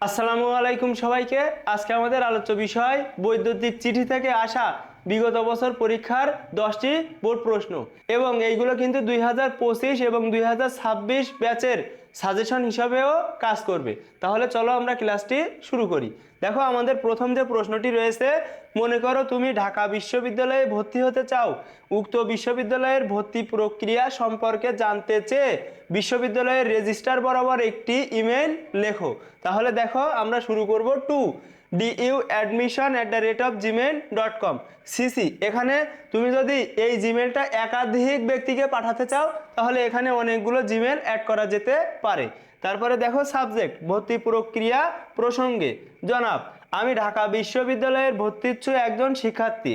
আসসালামু আলাইকুম সবাইকে। আজকে আমাদের আলোচ্য বিষয়, বৈদ্যুতিক চিঠি থেকে আসা বিগত বছর পরীক্ষার দশটি বোর্ড প্রশ্ন। এবং এইগুলো কিন্তু দুই হাজার পঁচিশ এবং দুই হাজার ছাব্বিশ ব্যাচের সাজেশন হিসাবেও কাজ করবে। তাহলে চলো আমরা ক্লাসটি শুরু করি। দেখো আমাদের প্রথম যে প্রশ্নটি রয়েছে, মনে করো তুমি ঢাকা বিশ্ববিদ্যালয়ে ভর্তি হতে চাও। উক্ত বিশ্ববিদ্যালয়ের ভর্তি প্রক্রিয়া সম্পর্কে জানতে চেয়ে বিশ্ববিদ্যালয়ের রেজিস্টার বরাবর একটি ইমেল লেখো। তাহলে দেখো আমরা শুরু করব to DU admission at the rate of Gmail dot com CC এখানে তুমি যদি এই জিমেলটা একাধিক ব্যক্তিকে পাঠাতে চাও, তাহলে এখানে অনেকগুলো জিমেল অ্যাড করা যেতে পারে। তারপরে দেখো সাবজেক্ট ভর্তি প্রক্রিয়া প্রসঙ্গে। জনাব, আমি ঢাকা বিশ্ববিদ্যালয়ের ভর্তিচ্ছু একজন শিক্ষার্থী।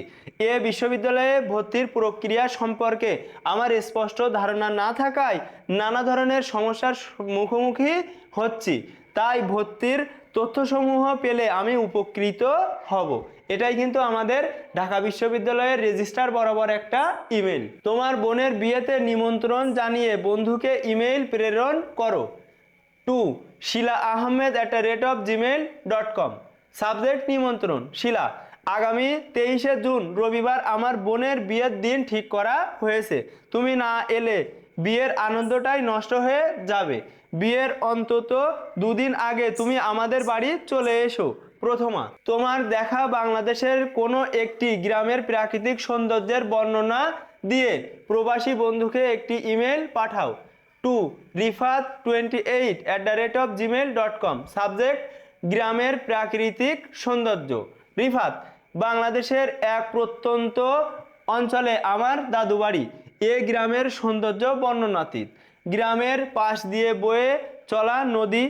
এ বিশ্ববিদ্যালয়ে ভর্তির প্রক্রিয়া সম্পর্কে আমার স্পষ্ট ধারণা না থাকায় নানা ধরনের সমস্যার মুখোমুখি হচ্ছি। তাই ভর্তির তথ্যসমূহ পেলে আমি উপকৃত হব। এটাই কিন্তু আমাদের ঢাকা বিশ্ববিদ্যালয়ের রেজিস্ট্রার বরাবর একটা ইমেল তোমার বোনের বিয়েতে নিমন্ত্রণ জানিয়ে বন্ধুকে ইমেল প্রেরণ করো। To, Shila Ahmed at the rate of Gmail dot com subject নিমন্ত্রণ, শিলা, আগামী তেইশে জুন, রবিবার আমার বোনের বিয়ের দিন ঠিক করা হয়েছে। তুমি না এলে বিয়ের আনন্দটাই নষ্ট হয়ে যাবে। বিয়ের অন্তত দুদিন আগে তুমি আমাদের বাড়ি চলে এসো। প্রথমা, তোমার দেখা বাংলাদেশের কোনো একটি গ্রামের প্রাকৃতিক সৌন্দর্যের বর্ণনা দিয়ে প্রবাসী বন্ধুকে একটি email Pathao. To, Rifat twenty eight at the rate of Gmail dot com subject গ্রামের প্রাকৃতিক সৌন্দর্য। রিফাত, বাংলাদেশের এক প্রত্যন্ত অঞ্চলে আমার দাদু বাড়ি এ গ্রামের সৌন্দর্য বর্ণনাতীত। গ্রামের পাশ দিয়ে বয়ে চলা নদী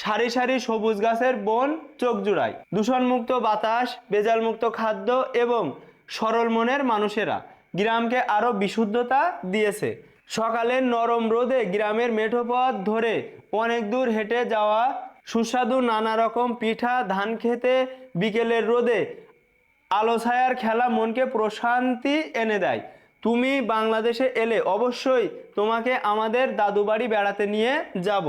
সারি সারি সবুজ গাছের বন চোখ জুড়ায়। দূষণমুক্ত বাতাস, বেজালমুক্ত খাদ্য এবং সরল মনের মানুষেরা গ্রামকে আরও বিশুদ্ধতা দিয়েছে। সকালের নরম রোদে গ্রামের মেঠো পথ ধরে অনেক দূর হেঁটে যাওয়া, সুস্বাদু নানা রকম পিঠা, ধান খেতে, বিকেলের রোদে আলো ছায়ার খেলা মনকে প্রশান্তি এনে দেয়। তুমি বাংলাদেশে এলে অবশ্যই তোমাকে আমাদের দাদু বাড়ি বেড়াতে নিয়ে যাব।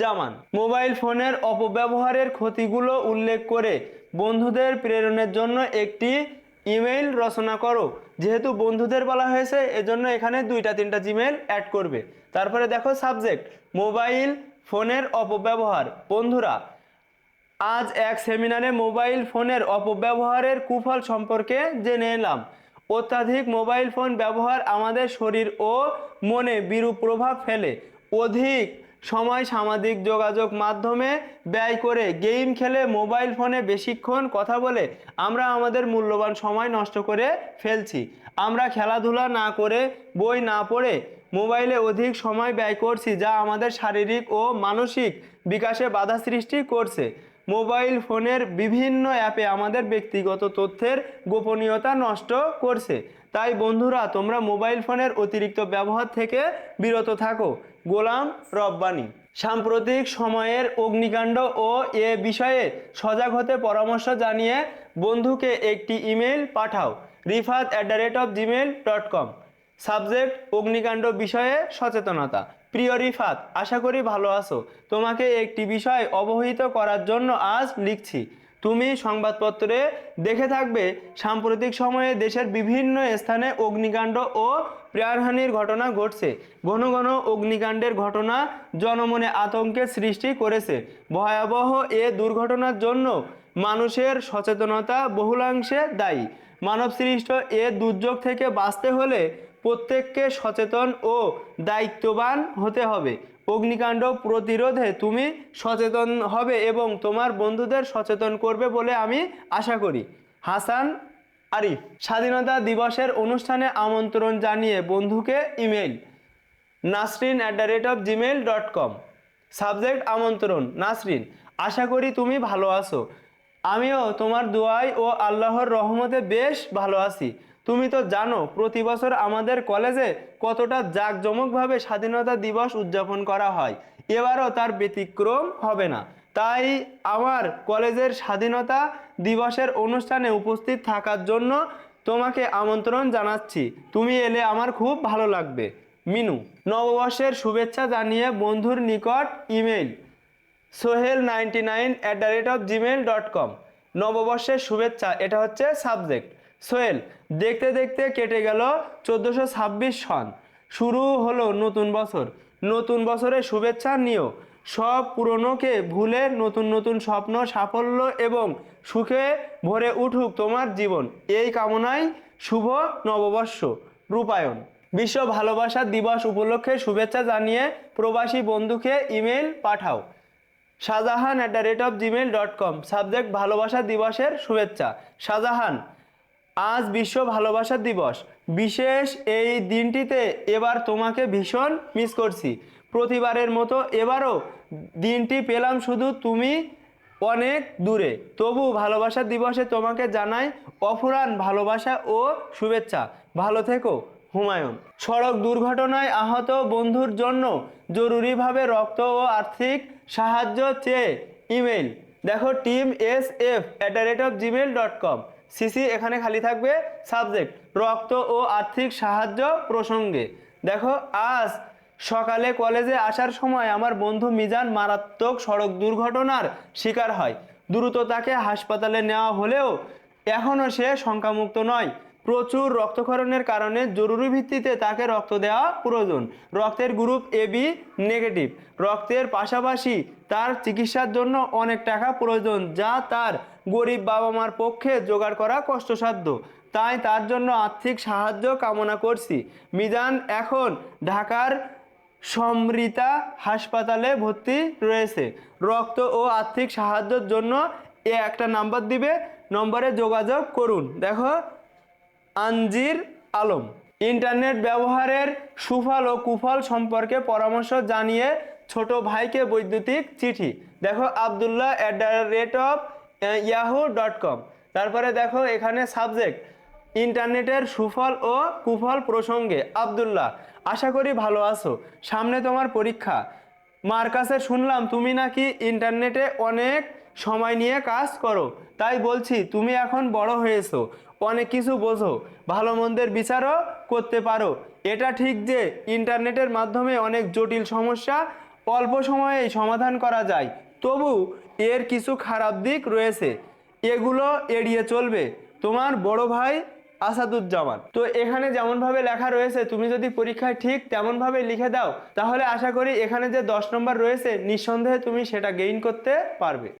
জামান, মোবাইল ফোনের অপব্যবহারের ক্ষতিগুলো উল্লেখ করে বন্ধুদের প্রেরণের জন্য একটি ইমেইল রচনা করো। যেহেতু বন্ধুদের বলা হয়েছে, এজন্য এখানে দুইটা তিনটা জিমেল অ্যাড করবে। তারপরে দেখো সাবজেক্ট, মোবাইল ফোনের অপব্যবহার। বন্ধুরা, আজ এক সেমিনারে মোবাইল ফোনের অপব্যবহারের কুফল সম্পর্কে জেনে এলাম। অত্যাধিক মোবাইল ফোন ব্যবহার আমাদের শরীর ও মনে বিরূপ প্রভাব ফেলে। অধিক সময় সামাজিক যোগাযোগ মাধ্যমে ব্যয় করে গেম খেলে মোবাইল ফোনে বেশিক্ষণ কথা বলে আমরা আমাদের মূল্যবান সময় নষ্ট করে ফেলছি। আমরা খেলাধুলা না করে, বই না পড়ে মোবাইলে অধিক সময় ব্যয় করছি যা আমাদের শারীরিক ও মানসিক বিকাশে বাধা সৃষ্টি করছে। মোবাইল ফোনের বিভিন্ন অ্যাপে আমাদের ব্যক্তিগত তথ্যের গোপনীয়তা নষ্ট করছে। তাই বন্ধুরা, তোমরা মোবাইল ফোনের অতিরিক্ত ব্যবহার থেকে বিরত থাকো। গোলাম রব্বানি, সাম্প্রতিক সময়ের অগ্নিকাণ্ড ও এ বিষয়ে সজাগ হতে পরামর্শ জানিয়ে বন্ধুকে একটি email Pathao. Rifat at the rate of Gmail dot com. Subject, অগ্নিকাণ্ড বিষয়ে সচেতনতা। প্রিয় রিফাত, আশা করি ভালো আছো। তোমাকে একটি বিষয় অবহিত করার জন্য আজ লিখছি। তুমি সংবাদপত্রে দেখে থাকবে, সাম্প্রতিক সময়ে দেশের বিভিন্ন স্থানে অগ্নিকাণ্ড ও প্রাণহানির ঘটনা ঘটছে। ঘন ঘন অগ্নিকাণ্ডের ঘটনা জনমনে আতঙ্কের সৃষ্টি করেছে। ভয়াবহ এ দুর্ঘটনার জন্য মানুষের সচেতনতা বহুলাংশে দায়ী। মানবসৃষ্ট এ দুর্যোগ থেকে বাঁচতে হলে প্রত্যেককে সচেতন ও দায়িত্ববান হতে হবে। অগ্নিকাণ্ড প্রতিরোধে তুমি সচেতন হবে এবং তোমার বন্ধুদের সচেতন করবে বলে আমি আশা করি। হাসান আরিফ, স্বাধীনতা দিবসের অনুষ্ঠানে আমন্ত্রণ জানিয়ে বন্ধুকে email Nasrin at the rate of Gmail dot com subject আমন্ত্রণ, নাসরিন, আশা করি তুমি ভালো আছো। আমিও তোমার দোয়াই ও আল্লাহর রহমতে বেশ ভালো আছি। তুমি তো জানো, প্রতি বছর আমাদের কলেজে কতটা জাঁকজমকভাবে স্বাধীনতা দিবস উদযাপন করা হয়। এবারও তার ব্যতিক্রম হবে না। তাই আমার কলেজের স্বাধীনতা দিবসের অনুষ্ঠানে উপস্থিত থাকার জন্য তোমাকে আমন্ত্রণ জানাচ্ছি। তুমি এলে আমার খুব ভালো লাগবে। মিনু, নববর্ষের শুভেচ্ছা জানিয়ে বন্ধুর নিকট email Sohel ninety nine at the rate of Gmail dot com নববর্ষের শুভেচ্ছা, এটা হচ্ছে সাবজেক্ট সোহেল, দেখতে দেখতে কেটে গেল চোদ্দোশো ছাব্বিশ সন। শুরু হলো নতুন বছর। নতুন বছরের শুভেচ্ছা নিও। সব পুরনোকে ভুলে নতুন নতুন স্বপ্ন, সাফল্য এবং সুখে ভরে উঠুক তোমার জীবন। এই কামনায় শুভ নববর্ষ। রূপায়ণ। বিশ্ব ভালোবাসা দিবস উপলক্ষে শুভেচ্ছা জানিয়ে প্রবাসী বন্ধুকে email Pathao. Shahjahan at the rate of Gmail dot com subject ভালোবাসা দিবসের শুভেচ্ছা। শাহজাহান, আজ বিশ্ব ভালোবাসা দিবস। বিশেষ এই দিনটিতে এবার তোমাকে ভীষণ মিস করছি। প্রতিবারের মতো এবারও দিনটি পেলাম শুধু তুমি অনেক দূরে। তবু ভালোবাসা দিবসে তোমাকে জানাই অফুরান ভালোবাসা ও শুভেচ্ছা। ভালো থেকো। হুমায়ুন। সড়ক দুর্ঘটনায় আহত বন্ধুর জন্য জরুরিভাবে রক্ত ও আর্থিক সাহায্য চেয়ে ইমেল দেখো team S F at the rate of Gmail dot com CC এখানে খালি থাকবে সাবজেক্ট, রক্ত ও আর্থিক সাহায্য প্রসঙ্গে। দেখো আজ সকালে কলেজে আসার সময় আমার বন্ধু মিজান মারাত্মক সড়ক দুর্ঘটনার শিকার হয়। দ্রুত তাকে হাসপাতালে নেওয়া হলেও এখনও সে শঙ্কামুক্ত নয়। প্রচুর রক্তক্ষরণের কারণে জরুরি ভিত্তিতে তাকে রক্ত দেওয়া প্রয়োজন। রক্তের গ্রুপ এ, বি, নেগেটিভ। রক্তের পাশাপাশি তার চিকিৎসার জন্য অনেক টাকা প্রয়োজন, যা তার গরিব বাবা মার পক্ষে জোগাড় করা কষ্টসাধ্য। তাই তার জন্য আর্থিক সাহায্য কামনা করছি। মিজান এখন ঢাকার সমৃতা হাসপাতালে ভর্তি রয়েছে। রক্ত ও আর্থিক সাহায্যের জন্য এ একটা নাম্বার দিবে, নম্বরে যোগাযোগ করুন। দেখো আনজির আলম। ইন্টারনেট ব্যবহারের সুফল ও কুফল সম্পর্কে পরামর্শ জানিয়ে ছোট ভাইকে বৈদ্যুতিক চিঠি। দেখো Abdullah at the rate of Yahoo dot com তারপরে দেখো এখানে সাবজেক্ট ইন্টারনেটের সুফল ও কুফল প্রসঙ্গে। আবদুল্লাহ, আশা করি ভালো আছো। সামনে তোমার পরীক্ষা। মার কাছে শুনলাম, তুমি নাকি ইন্টারনেটে অনেক সময় নিয়ে কাজ করো। তাই বলছি, তুমি এখন বড় হয়েছো। অনেক কিছু বোঝো, ভালো মন্দের বিচারও করতে পারো। এটা ঠিক যে ইন্টারনেটের মাধ্যমে অনেক জটিল সমস্যা অল্প সময়েই সমাধান করা যায়। তবু এর কিছু খারাপ দিক রয়েছে। এগুলো এড়িয়ে চলবে। তোমার বড় ভাই আসাদুজ্জামান। তো এখানে যেমনভাবে লেখা রয়েছে, তুমি যদি পরীক্ষায় ঠিক তেমনভাবে লিখে দাও, তাহলে আশা করি এখানে যে দশ নম্বর রয়েছে, নিঃসন্দেহে তুমি সেটা গেইন করতে পারবে।